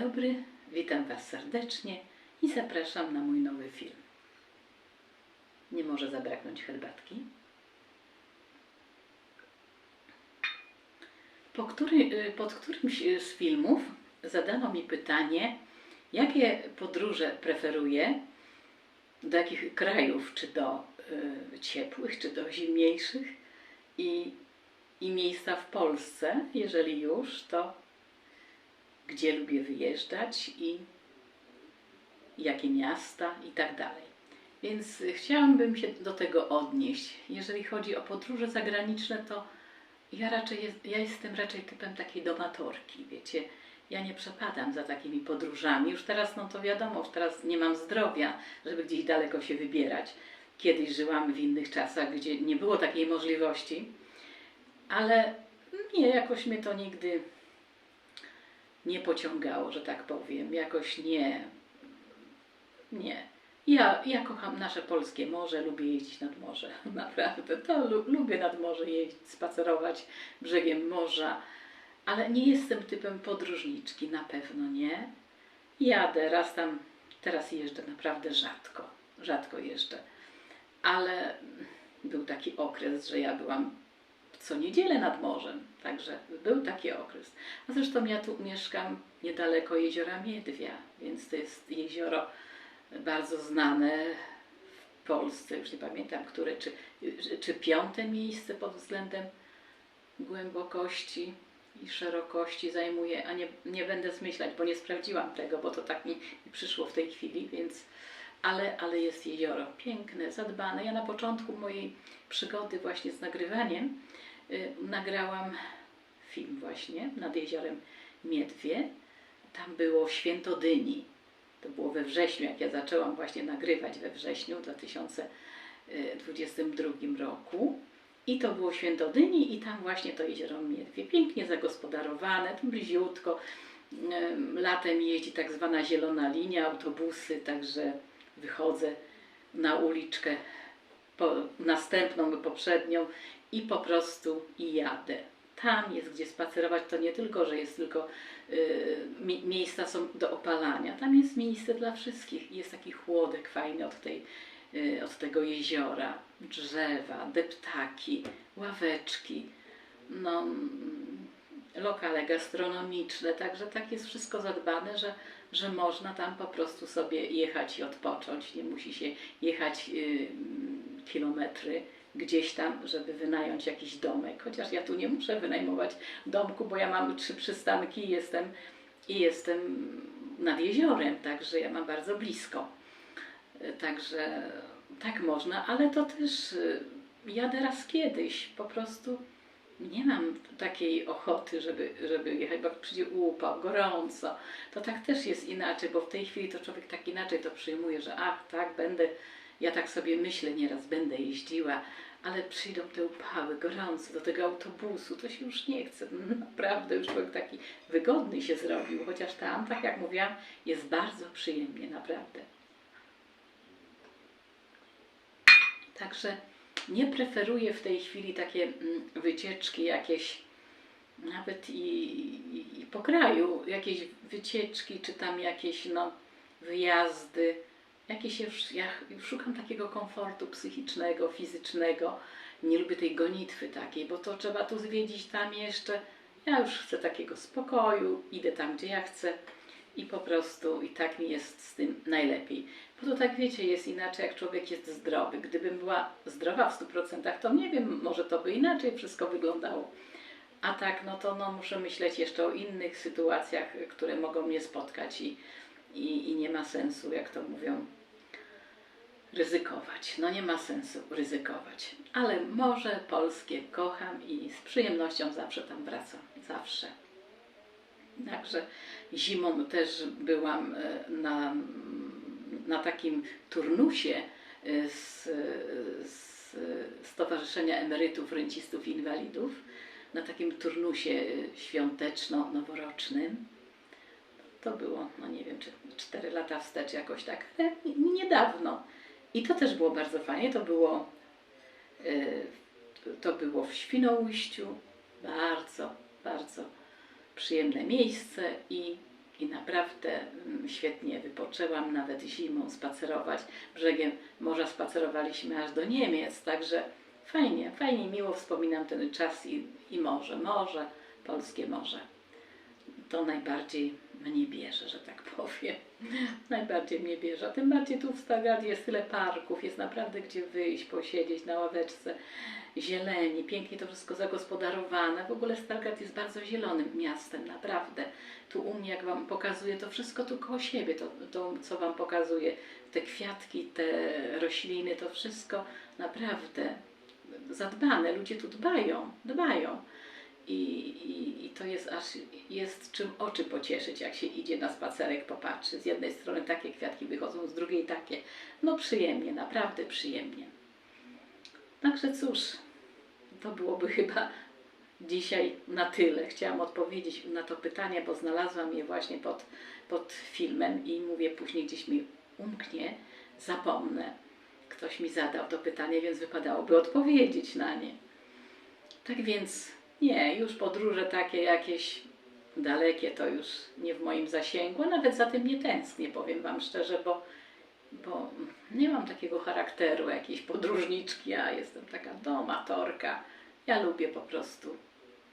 Dobry, witam Was serdecznie i zapraszam na mój nowy film. Nie może zabraknąć herbatki. Po który, y, pod którymś z filmów zadano mi pytanie, jakie podróże preferuję, do jakich krajów, czy do y, ciepłych, czy do zimniejszych i, i miejsca w Polsce, jeżeli już, to gdzie lubię wyjeżdżać i jakie miasta i tak dalej. Więc chciałabym się do tego odnieść. Jeżeli chodzi o podróże zagraniczne, to ja raczej jest, ja jestem raczej typem takiej domatorki, wiecie. Ja nie przepadam za takimi podróżami. Już teraz, no to wiadomo, już teraz nie mam zdrowia, żeby gdzieś daleko się wybierać. Kiedyś żyłam w innych czasach, gdzie nie było takiej możliwości, ale nie, jakoś mnie to nigdy nie pociągało, że tak powiem. Jakoś nie. Nie. Ja, ja kocham nasze polskie morze, lubię jeździć nad morze. Naprawdę. To lu, lubię nad morze jeździć, spacerować brzegiem morza, ale nie jestem typem podróżniczki, na pewno nie. Jadę raz tam, teraz jeżdżę naprawdę rzadko. Rzadko jeżdżę. Ale był taki okres, że ja byłam co niedzielę nad morzem. Także był taki okres. A zresztą ja tu mieszkam niedaleko jeziora Miedwia, więc to jest jezioro bardzo znane w Polsce, już nie pamiętam które, czy, czy piąte miejsce pod względem głębokości i szerokości zajmuje, a nie, nie będę zmyślać, bo nie sprawdziłam tego, bo to tak mi, przyszło w tej chwili, więc ale, ale jest jezioro piękne, zadbane. Ja na początku mojej przygody właśnie z nagrywaniem nagrałam film właśnie nad jeziorem Miedwie. Tam było Święto Dyni. To było we wrześniu, jak ja zaczęłam właśnie nagrywać we wrześniu 2022 roku. I to było Święto Dyni i tam właśnie to jezioro Miedwie. Pięknie zagospodarowane, tu bliziutko. Ym, Latem jeździ tak zwana zielona linia, autobusy, także wychodzę na uliczkę po, następną poprzednią i po prostu jadę. Tam jest gdzie spacerować, to nie tylko, że jest tylko y, mi, miejsca są do opalania, tam jest miejsce dla wszystkich. Jest taki chłodek fajny od, tej, y, od tego jeziora, drzewa, deptaki, ławeczki, no, mm, lokale gastronomiczne, także tak jest wszystko zadbane, że, że można tam po prostu sobie jechać i odpocząć. Nie musi się jechać y, kilometry gdzieś tam, żeby wynająć jakiś domek. Chociaż ja tu nie muszę wynajmować domku, bo ja mam trzy przystanki i jestem, i jestem nad jeziorem, także ja mam bardzo blisko. Y, Także tak można, ale to też y, jadę raz kiedyś, po prostu nie mam takiej ochoty, żeby, żeby jechać, bo przyjdzie upał, gorąco, to tak też jest inaczej, bo w tej chwili to człowiek tak inaczej to przyjmuje, że ach, tak, będę, ja tak sobie myślę, nieraz będę jeździła, ale przyjdą te upały, gorąco, do tego autobusu, to się już nie chce, naprawdę już człowiek taki wygodny się zrobił, chociaż tam, tak jak mówiłam, jest bardzo przyjemnie, naprawdę. Także nie preferuję w tej chwili takie mm, wycieczki jakieś, nawet i, i, i po kraju, jakieś wycieczki, czy tam jakieś no, wyjazdy. Jakieś już, ja już szukam takiego komfortu psychicznego, fizycznego. Nie lubię tej gonitwy takiej, bo to trzeba tu zwiedzić, tam jeszcze. Ja już chcę takiego spokoju, idę tam, gdzie ja chcę i po prostu i tak mi jest z tym najlepiej. Bo to tak wiecie, jest inaczej, jak człowiek jest zdrowy. Gdybym była zdrowa w 100%, to nie wiem, może to by inaczej wszystko wyglądało. A tak, no to no, muszę myśleć jeszcze o innych sytuacjach, które mogą mnie spotkać i, i, i nie ma sensu, jak to mówią, ryzykować. No nie ma sensu ryzykować. Ale morze polskie kocham i z przyjemnością zawsze tam wracam. Zawsze. Także zimą też byłam e, na, na takim turnusie e, z, z Stowarzyszenia Emerytów, Rencistów i Inwalidów, na takim turnusie e, świąteczno-noworocznym. To było, no nie wiem, czy 4 lata wstecz jakoś tak, niedawno. I to też było bardzo fajnie. To było, to było w Świnoujściu. Bardzo, bardzo przyjemne miejsce i i naprawdę mm, świetnie wypoczęłam, nawet zimą spacerować. Brzegiem morza spacerowaliśmy aż do Niemiec, także fajnie, fajnie, miło wspominam ten czas i, i morze, morze, polskie morze. To najbardziej mnie bierze, że tak powiem. Najbardziej mnie bierze. A tym bardziej tu w Stargardzie jest tyle parków, jest naprawdę gdzie wyjść, posiedzieć na ławeczce, zieleni, pięknie to wszystko zagospodarowane. W ogóle Stargard jest bardzo zielonym miastem, naprawdę. Tu u mnie, jak Wam pokazuję, to wszystko tu koło siebie, to, to co Wam pokazuję, te kwiatki, te rośliny, to wszystko naprawdę zadbane. Ludzie tu dbają, dbają. I, i, I to jest aż jest czym oczy pocieszyć, jak się idzie na spacerek, popatrzy. Z jednej strony takie kwiatki wychodzą, z drugiej takie. No przyjemnie, naprawdę przyjemnie. Także cóż, to byłoby chyba dzisiaj na tyle. Chciałam odpowiedzieć na to pytanie, bo znalazłam je właśnie pod, pod filmem i mówię, później gdzieś mi umknie, zapomnę. Ktoś mi zadał to pytanie, więc wypadałoby odpowiedzieć na nie. Tak więc nie, już podróże takie jakieś dalekie to już nie w moim zasięgu, nawet za tym nie tęsknię, powiem Wam szczerze, bo, bo nie mam takiego charakteru jakiejś podróżniczki, ja jestem taka domatorka. Ja lubię po prostu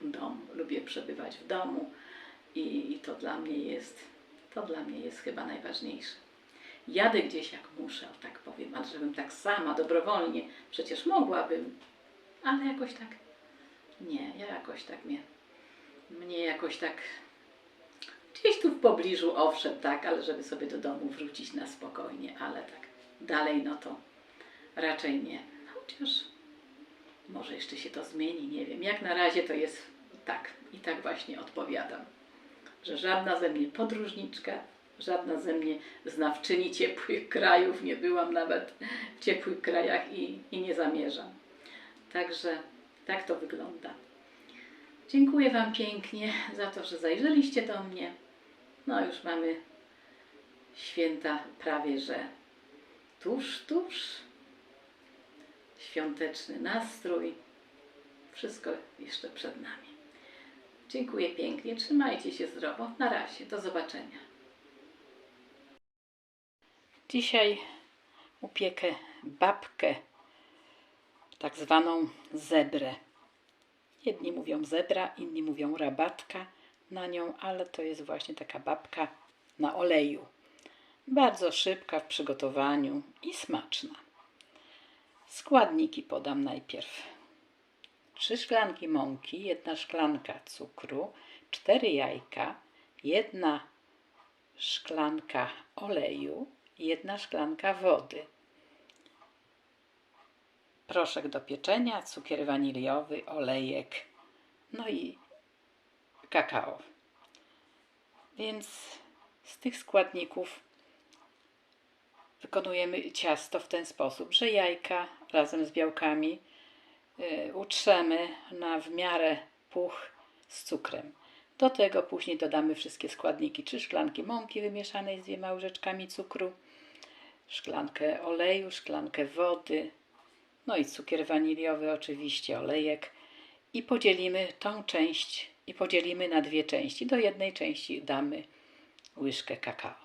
dom, lubię przebywać w domu i, i to dla mnie jest, to dla mnie jest chyba najważniejsze. Jadę gdzieś jak muszę, tak powiem, ale żebym tak sama, dobrowolnie, przecież mogłabym, ale jakoś tak nie, ja jakoś tak mnie, mnie jakoś tak gdzieś tu w pobliżu, owszem, tak, ale żeby sobie do domu wrócić na spokojnie, ale tak dalej, no to raczej nie. Chociaż może jeszcze się to zmieni, nie wiem. Jak na razie to jest tak i tak właśnie odpowiadam, że żadna ze mnie podróżniczka, żadna ze mnie znawczyni ciepłych krajów, nie byłam nawet w ciepłych krajach i, i nie zamierzam. Także tak to wygląda. Dziękuję Wam pięknie za to, że zajrzeliście do mnie. No już mamy święta prawie, że tuż, tuż. Świąteczny nastrój. Wszystko jeszcze przed nami. Dziękuję pięknie. Trzymajcie się zdrowo. Na razie. Do zobaczenia. Dzisiaj upiekę babkę tak zwaną zebrę. Jedni mówią zebra, inni mówią rabatka na nią, ale to jest właśnie taka babka na oleju. Bardzo szybka w przygotowaniu i smaczna. Składniki podam najpierw. Trzy szklanki mąki, jedna szklanka cukru, cztery jajka, jedna szklanka oleju, jedna szklanka wody proszek do pieczenia, cukier waniliowy, olejek, no i kakao. Więc z tych składników wykonujemy ciasto w ten sposób, że jajka razem z białkami y, utrzemy na w miarę puch z cukrem. Do tego później dodamy wszystkie składniki, trzy szklanki mąki wymieszanej z dwiema łyżeczkami cukru, szklankę oleju, szklankę wody, no i cukier waniliowy, oczywiście olejek. I podzielimy tą część i podzielimy na dwie części. Do jednej części damy łyżkę kakao.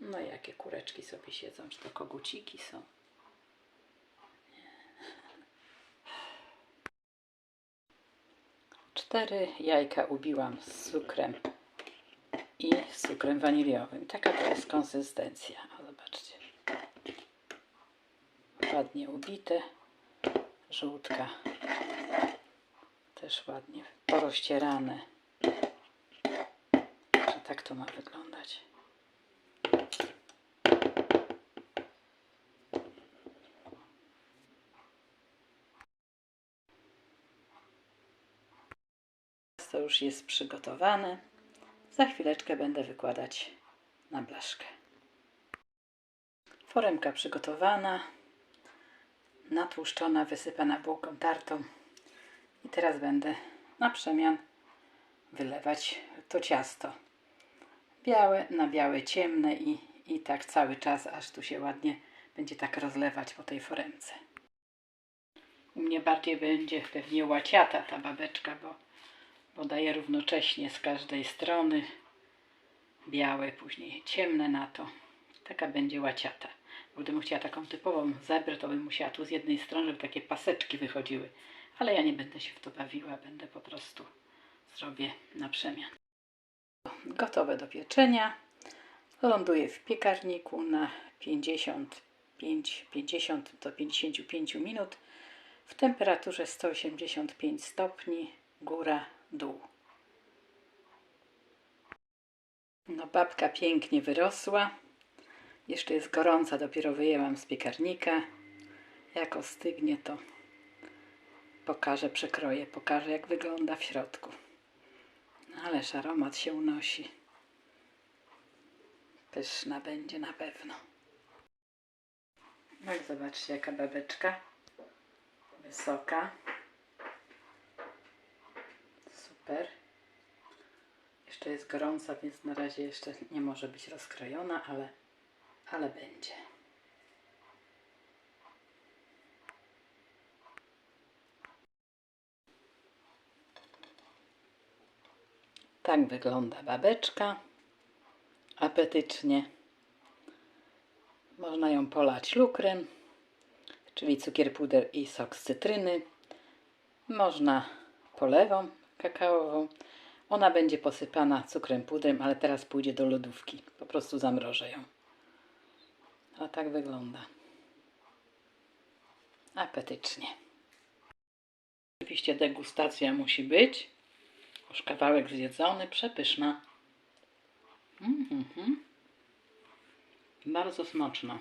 No jakie kureczki sobie siedzą, czy to koguciki są? Cztery jajka ubiłam z cukrem i z cukrem waniliowym. Taka to jest konsystencja. O, zobaczcie. Ładnie ubite. Żółtka też ładnie porozcierane. Że tak to ma wyglądać. To już jest przygotowane. Za chwileczkę będę wykładać na blaszkę. Foremka przygotowana, natłuszczona, wysypana bułką tartą. I teraz będę na przemian wylewać to ciasto. Białe na białe, ciemne i, i tak cały czas, aż tu się ładnie będzie tak rozlewać po tej foremce. U mnie bardziej będzie pewnie łaciata ta babeczka, bo, bo daje równocześnie z każdej strony białe, później ciemne na to. Taka będzie łaciata. Gdybym chciała taką typową zebrę, to bym musiała tu z jednej strony, żeby takie paseczki wychodziły. Ale ja nie będę się w to bawiła, będę po prostu zrobię na przemian. Gotowe do pieczenia. Ląduje w piekarniku na 55, 50 do 55 minut w temperaturze 185 stopni, góra, dół. No babka pięknie wyrosła. Jeszcze jest gorąca, dopiero wyjęłam z piekarnika. Jak ostygnie to pokażę, przekroję, pokażę jak wygląda w środku. Ależ aromat się unosi. Pyszna będzie na pewno. No i zobaczcie jaka babeczka. Wysoka. Jeszcze jest gorąca, więc na razie jeszcze nie może być rozkrojona, ale, ale będzie. Tak wygląda babeczka. Apetycznie. Można ją polać lukrem, czyli cukier puder i sok z cytryny. Można polewą kakaową. Ona będzie posypana cukrem pudrem, ale teraz pójdzie do lodówki. Po prostu zamrożę ją. A tak wygląda. Apetycznie. Oczywiście degustacja musi być. Już kawałek zjedzony, przepyszna. Mhm. Bardzo smaczna.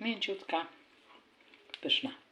Mięciutka, pyszna.